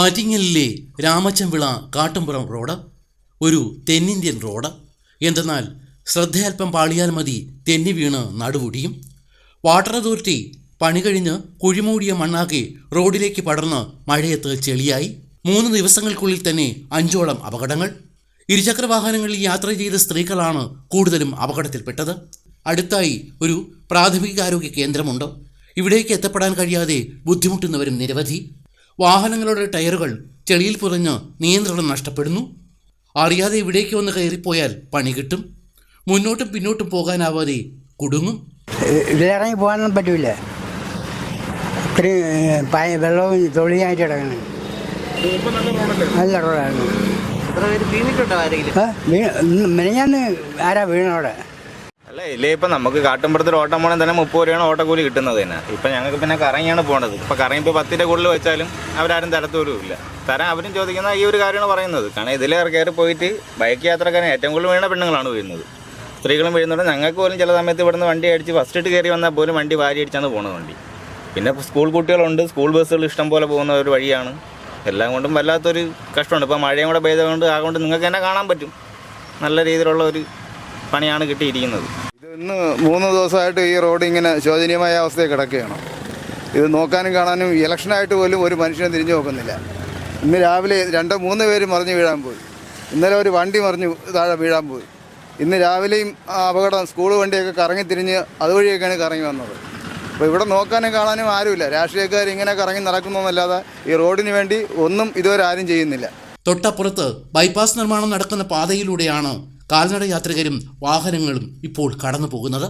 ആറ്റിങ്ങലിലെ രാമച്ചംവിള Kattumpuram road? ഒരു തെന്നിന്ത്യൻ road. എന്തെന്നാൽ ശ്രദ്ധയൽപ്പം പാളിയാൽ മതി തെന്നി വീണ് നടുപൊടിയും വാട്ടർ അതോറിറ്റി പണി കഴിഞ്ഞ് കുഴിമൂടിയ മണ്ണാക്കി റോഡിലേക്ക് പടർന്ന് മഴയത്ത് ചെളിയായി. മൂന്ന് ദിവസങ്ങൾക്കുള്ളിൽ തന്നെ അഞ്ചോളം അപകടങ്ങൾ. ഇരുചക്ര വാഹനങ്ങളിൽ യാത്ര ചെയ്ത സ്ത്രീകളാണ് കൂടുതലും അപകടത്തിൽപ്പെട്ടത്. അടുത്തായി ഒരു പ്രാഥമികാരോഗ്യ കേന്ദ്രമുണ്ട്. ഇവിടേക്ക് എത്തപ്പെടാൻ കഴിയാതെ ബുദ്ധിമുട്ടുന്നവരും നിരവധി. വാഹനങ്ങളുടെ ടയറുകൾ ചെളിയിൽ പുറഞ്ഞ് നിയന്ത്രണം നഷ്ടപ്പെടുന്നു. അറിയാതെ ഇവിടേക്ക് വന്ന് കയറിപ്പോയാൽ പണി കിട്ടും. മുന്നോട്ടും പിന്നോട്ടും പോകാനാവാതെ കുടുങ്ങും. ഇതിലിറങ്ങി പോകാനൊന്നും പറ്റൂല. വെള്ളവും തൊഴിലായിട്ട് കിടക്കണം. നല്ല റോഡാണ്. മിനിഞ്ഞാന്ന് ആരാ വീണവിടെ അല്ല ഇല്ലേ ഇപ്പം നമുക്ക് കാട്ടുമ്പുറത്തിൽ ഓട്ടം പോകണം തന്നെ മുപ്പത് രൂപയാണ് ഓട്ടക്കൂലി കിട്ടുന്നത് തന്നെ. ഇപ്പം ഞങ്ങൾക്ക് പിന്നെ കറങ്ങിയാണ് പോണത്. ഇപ്പൊ കറങ്ങി ഇപ്പോൾ പത്തിന്റെ കൂടുതൽ വെച്ചാലും അവരാരും തരത്തോലും ഇല്ല. തരാൻ അവരും ചോദിക്കുന്ന ഈ ഒരു കാര്യമാണ് പറയുന്നത്. കാരണം ഇതിലേ കയറി പോയിട്ട് ബൈക്ക് യാത്രക്കാരൻ ഏറ്റവും കൂടുതൽ വീണ പെണ്ണുങ്ങളാണ് വീഴുന്നത്. സ്ത്രീകളും വീഴുന്നുണ്ട് ഞങ്ങൾക്ക് പോലും ചില സമയത്ത് ഇവിടുന്ന് വണ്ടി അടിച്ച് ഫസ്റ്റ് ഇട്ട് കയറി വന്നാൽ പോലും വണ്ടി വാരി അടിച്ചാണ് പോണത് വണ്ടി. പിന്നെ സ്കൂൾ കുട്ടികളുണ്ട്. സ്കൂൾ ബസ്സുകൾ ഇഷ്ടം പോലെ പോകുന്ന ഒരു വഴിയാണ്. എല്ലാം കൊണ്ടും വല്ലാത്തൊരു കഷ്ടമുണ്ട്. ഇപ്പോൾ മഴയും കൂടെ പെയ്തതുകൊണ്ട് അതുകൊണ്ട് നിങ്ങൾക്ക് തന്നെ കാണാൻ പറ്റും. നല്ല രീതിയിലുള്ള ഒരു പണിയാണ് കിട്ടിയിരിക്കുന്നത്. ഇന്ന് മൂന്ന് ദിവസമായിട്ട് ഈ റോഡ് ഇങ്ങനെ ശോചനീയമായ അവസ്ഥയിൽ കിടക്കുകയാണ്. ഇത് നോക്കാനും കാണാനും ഇലക്ഷനായിട്ട് പോലും ഒരു മനുഷ്യനെ തിരിഞ്ഞു നോക്കുന്നില്ല. ഇന്ന് രാവിലെ രണ്ടോ മൂന്ന് പേര് മറിഞ്ഞു വീഴാൻ പോയി. ഇന്നലെ ഒരു വണ്ടി മറിഞ്ഞു താഴെ വീഴാൻ പോയി. ഇന്ന് രാവിലെയും അപകടം സ്കൂൾ വണ്ടിയൊക്കെ കറങ്ങി തിരിഞ്ഞ് അതുവഴിയൊക്കെയാണ് കറങ്ങി വന്നത്. അപ്പോൾ ഇവിടെ നോക്കാനും കാണാനും ആരുമില്ല. രാഷ്ട്രീയക്കാർ ഇങ്ങനെ കറങ്ങി നടക്കുന്നതല്ലാതെ ഈ റോഡിന് വേണ്ടി ഒന്നും ഇതുവരെ ആരും ചെയ്യുന്നില്ല. തൊട്ടപ്പുറത്ത് ബൈപ്പാസ് നിർമ്മാണം നടക്കുന്ന പാതയിലൂടെയാണ് കാൽനട യാത്രികരും വാഹനങ്ങളും ഇപ്പോൾ കടന്നു പോകുന്നത്